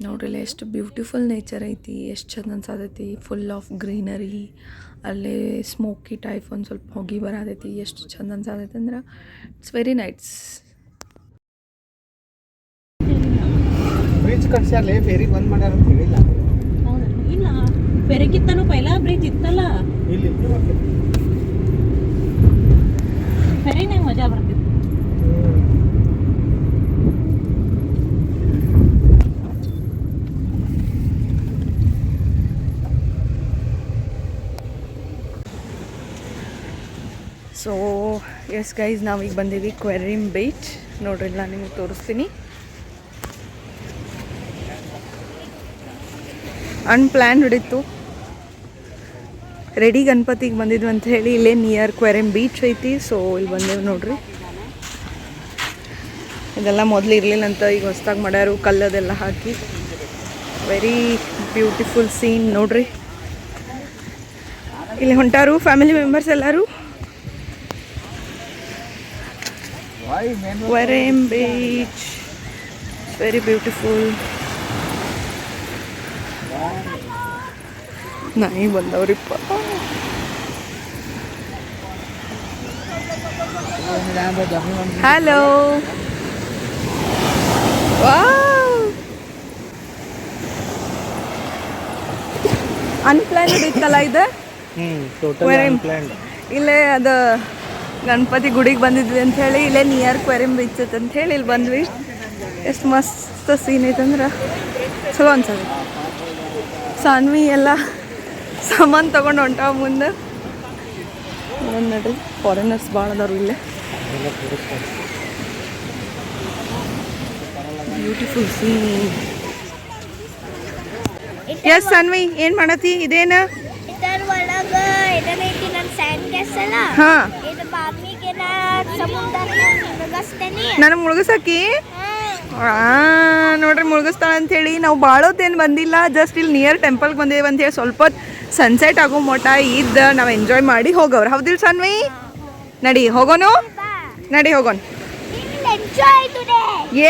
ನೋಡ್ರಿಲ್ಲ ಎಷ್ಟು beautiful nature ಐತಿ ಎಷ್ಟು ಚಂದ ಅನ್ಸತೈತಿ ಫುಲ್ ಆಫ್ ಗ್ರೀನರಿ ಅಲ್ಲೇ ಸ್ಮೋಕಿ ಟೈಪ್ ಒಂದು ಸ್ವಲ್ಪ ಹೊಗೆ ಬರತೈತಿ ಎಷ್ಟು ಚಂದ ಅನ್ಸತೈತಿ ಅಂದ್ರೆ ಇಟ್ಸ್ ವೆರಿ ನೈಟ್ಸ್ ಬ್ರಿಡ್ಜ್ ಕಟ್ಸ್ಯಾರಲ್ಲ ಫೇರಿ ಬಂದ್ ಮಾಡ್ಯಾರ ಅಂತ ಹೇಳಿಲ್ಲ. ಹೌದಾ? ಇಲ್ಲ ಬೆರಗಿತ್ತನು ಪೈಲ ಬ್ರಿಡ್ಜ್ ಇತ್ತಲ್ಲ? ಇಲ್ಲಿ ಫೆರಿನೇ ಮಜಾ ಬರ್ತಿತ್ತು ಸೊ ಎಸ್ ಗೈಸ್ ನಾವೀಗ ಬಂದೀವಿ ಕ್ವೆರಿಮ್ ಬೀಚ್ ನೋಡ್ರಿ ನಾನು ನಿಮಗೆ ತೋರಿಸ್ತೀನಿ ಅನ್ಪ್ಲ್ಯಾನ್ ಹಿಡಿತು ರೆಡಿ ಗಣಪತಿಗೆ ಬಂದಿದ್ವಿ ಅಂತ ಹೇಳಿ ಇಲ್ಲೇ ನಿಯರ್ ಕ್ವೆರಿಮ್ ಬೀಚ್ ಐತಿ ಸೊ ಇಲ್ಲಿ ಬಂದೇವು ನೋಡ್ರಿ ಇದೆಲ್ಲ ಮೊದಲು ಇರಲಿಲ್ಲ ಅಂತ ಈಗ ಹೊಸ್ದಾಗಿ ಮಾಡ್ಯಾರು ಕಲ್ಲದೆಲ್ಲ ಹಾಕಿ. ವೆರಿ ಬ್ಯೂಟಿಫುಲ್ ಸೀನ್ ನೋಡ್ರಿ ಇಲ್ಲಿ ಹೊಂಟಾರು ಫ್ಯಾಮಿಲಿ ಮೆಂಬರ್ಸ್ ಎಲ್ಲರೂ? ವೈ Beach. It's Beach. Very beautiful. ನಾಯಿ ಬಂದವ್ರಿಪ್ಪ ಹಲೋ ಅನ್ಪ್ಲಾನ್ ಇತ್ತಲ್ಲ ಇದು. ಅನ್ಪ್ಲಾನ್ಡ್ ಇಲ್ಲೇ ಅದು ಗಣಪತಿ ಗುಡಿಗೆ ಬಂದಿದ್ವಿ ಅಂತ ಹೇಳಿ ಇಲ್ಲೇ ನಿಯರ್ ಕ್ವೆರಿಮ್ ಬೀಚ್ ಅಂತೇಳಿ ಅಂತ ಹೇಳಿ ಇಲ್ಲಿ ಬಂದ್ವಿ. ಎಷ್ಟು ಮಸ್ತ್ ಸೀನ್ ಐತಂದ್ರೆ ಚಲೋ ಅನ್ಸದ. ಸಾನ್ವಿ ಎಲ್ಲ ಸಾಮಾನು ತೊಗೊಂಡು ಹೊಂಟಾವ ಮುಂದೆ. ನೋಡ್ರಿ? ಫಾರಿನರ್ಸ್ ಭಾಳ ಅದಾರು ಇಲ್ಲೇ. ಬ್ಯೂಟಿಫುಲ್ ಸೀನ್ ಎಸ್ ಸಾನ್ವಿ ಏನು ಮಾಡತ್ತಿ ಇದೇನು? ಹಾಂ. ನಾ ಸಮುದ್ರ ನಾನು ಮುಳುಗಸಾಕಿ ನೋಡ್ರಿ ಮುಳುಗಿಸ್ತಾಳ ಅಂತೇಳಿ ನಾವು ಭಾಳೋತ್ತೇನು ಬಂದಿಲ್ಲ. ಜಸ್ಟ್ ಇಲ್ಲಿ ನಿಯರ್ ಟೆಂಪಲ್ಗೆ ಬಂದೇವೆ ಅಂತೇಳಿ ಸ್ವಲ್ಪ ಸನ್ಸೆಟ್ ಆಗೋ ಮೋಟ ಇದ್ದ ನಾವು ಎಂಜಾಯ್ ಮಾಡಿ ಹೋಗವ್ರು. ಹೌದಿಲ್ಲ ಸನ್ವಿ? ನಡಿ, ಹೋಗೋನು? ನಡಿ ಹೋಗೋಣ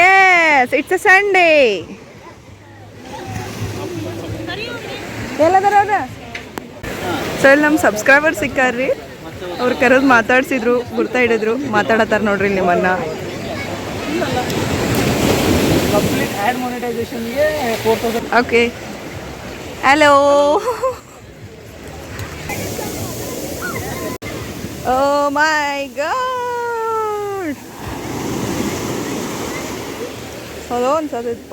ಎಸ್ ಇಟ್ಸ್ ಅ ಸಂಡೇ ಎಲ್ಲದರ ಸೊ ಇಲ್ಲಿ ನಮ್ಮ ಸಬ್ಸ್ಕ್ರೈಬರ್ ಸಿಕ್ಕಾರ್ರಿ. ಅವ್ರು ಕರೆದು ಮಾತಾಡ್ಸಿದ್ರು ಗುರ್ತಾ ಹಿಡಿದ್ರು. ಮಾತಾಡತ್ತಾರ ನೋಡ್ರಿ ನಿಮ್ಮನ್ನ. Okay hello oh my god hello ಅನ್ಸದಪ್ಪ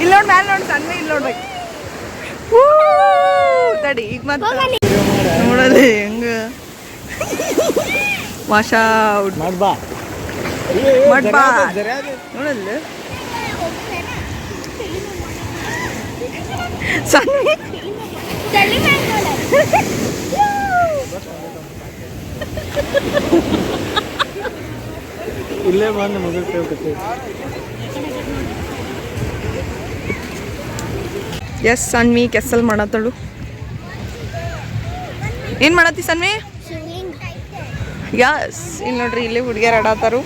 ಇಲ್ಲಿ ನೋಡಿ ಮ್ಯಾಲೆ ನೋಡಿ ಸಣ್ಣ ಇಲ್ಲಿ ನೋಡ್ಬೇಕು Woo! ತಡಿ ಈಗ ಮತ್ತೆ ನೋಡಲಿ ಹೆಂಗ. ವಾಶ್ ಮಾಡ್ಬಾ. ಮಾಡ್ಬಾ. ನೋಡಲ್ಲ. ಸಣ್ಣ. ಇಲ್ಲೇ ಬಂದು ಮುಗಿಸ್ತೇವೆ ಎಸ್ ಮೀ ಕೆಸಲ್ ಮಾಡತ್ತಳು. ಏನು ಮಾಡತ್ತಿ ಸನ್ವಿ. ಯಸ್ ಇಲ್ಲಿ ನೋಡ್ರಿ, ಇಲ್ಲಿ ಹುಡುಗಿಯರು ಆಡತ್ತಾರು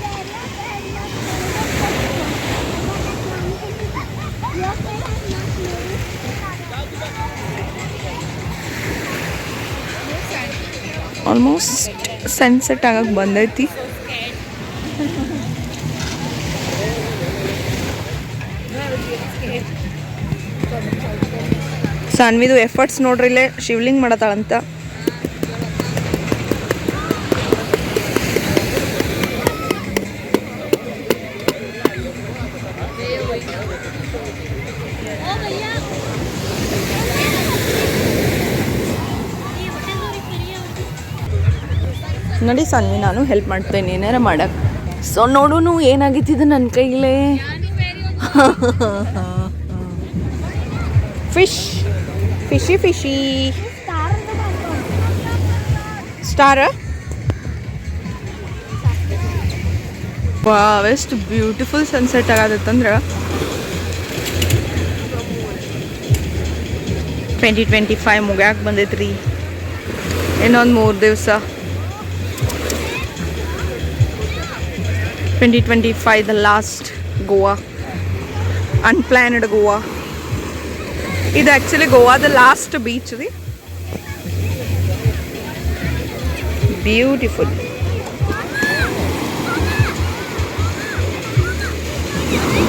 ಆಲ್ಮೋಸ್ಟ್ ಸನ್ಸೆಟ್ ಆಗಕ್ಕೆ ಬಂದೈತಿ. ಸಾನ್ವಿದು ಎಫರ್ಟ್ಸ್ ನೋಡ್ರಿ, ಇಲ್ಲೇ ಶಿವ್ಲಿಂಗ್ ಮಾಡತ್ತಾಳಂತ. ನಡಿ ಸಾನ್ವಿ, ನಾನು ಹೆಲ್ಪ್ ಮಾಡ್ತೇನೆ, ಏನಾರ ಮಾಡಕ್ಕೆ ಸೊ ನೋಡುನು ಏನಾಗಿತ್ತಿದ್ದು ನನ್ನ ಕೈಲೇ? Fish fishy fishy star wow ಎಷ್ಟು ಬ್ಯೂಟಿಫುಲ್ ಸನ್ಸೆಟ್ ಆಗತ್ತಂದ್ರೆ ಟ್ವೆಂಟಿ ಟ್ವೆಂಟಿ ಫೈವ್ ಮುಗ್ಯಾಕೆ ಬಂದೈತ್ರಿ. ಇನ್ನೊಂದು ಮೂರು ದಿವಸ. Twenty twenty five the last Goa. Unplanned Goa. ಇದು ಆ್ಯಕ್ಚುಲಿ ಗೋವಾದ ಲಾಸ್ಟ್ ಬೀಚ್ ರೀ. Beautiful Yeah.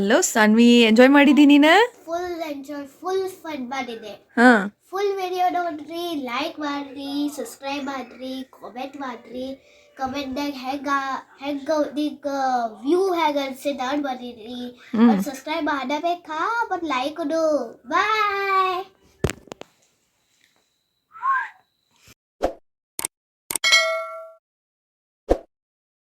Hello Sanvi enjoy ಮಾಡಿದಿ ನೀನ? ಫುಲ್ ಎಂಜಾಯ್ ಫುಲ್ ಫನ್ ಮಾಡಿದೆ. ಹಾ. ಫುಲ್ ವಿಡಿಯೋ ನೋಡ್ರಿ ಲೈಕ್ ಮಾಡ್ರಿ ಸಬ್ಸ್ಕ್ರೈಬ್ ಮಾಡ್ರಿ ಕಾಮೆಂಟ್ ಮಾಡ್ರಿ. ಕಮೆಂಟ್ನಾಗ ಹೆಂಗ ಹೆಂಗ ಈಗ ವ್ಯೂ ಹೆಂಗ ಅನ್ಸಿ ನೋಡಿ ಬರೀರಿ ಸಬ್ಸ್ಕ್ರೈಬ್ ಮಾಡಬೇಕಾ? But like bye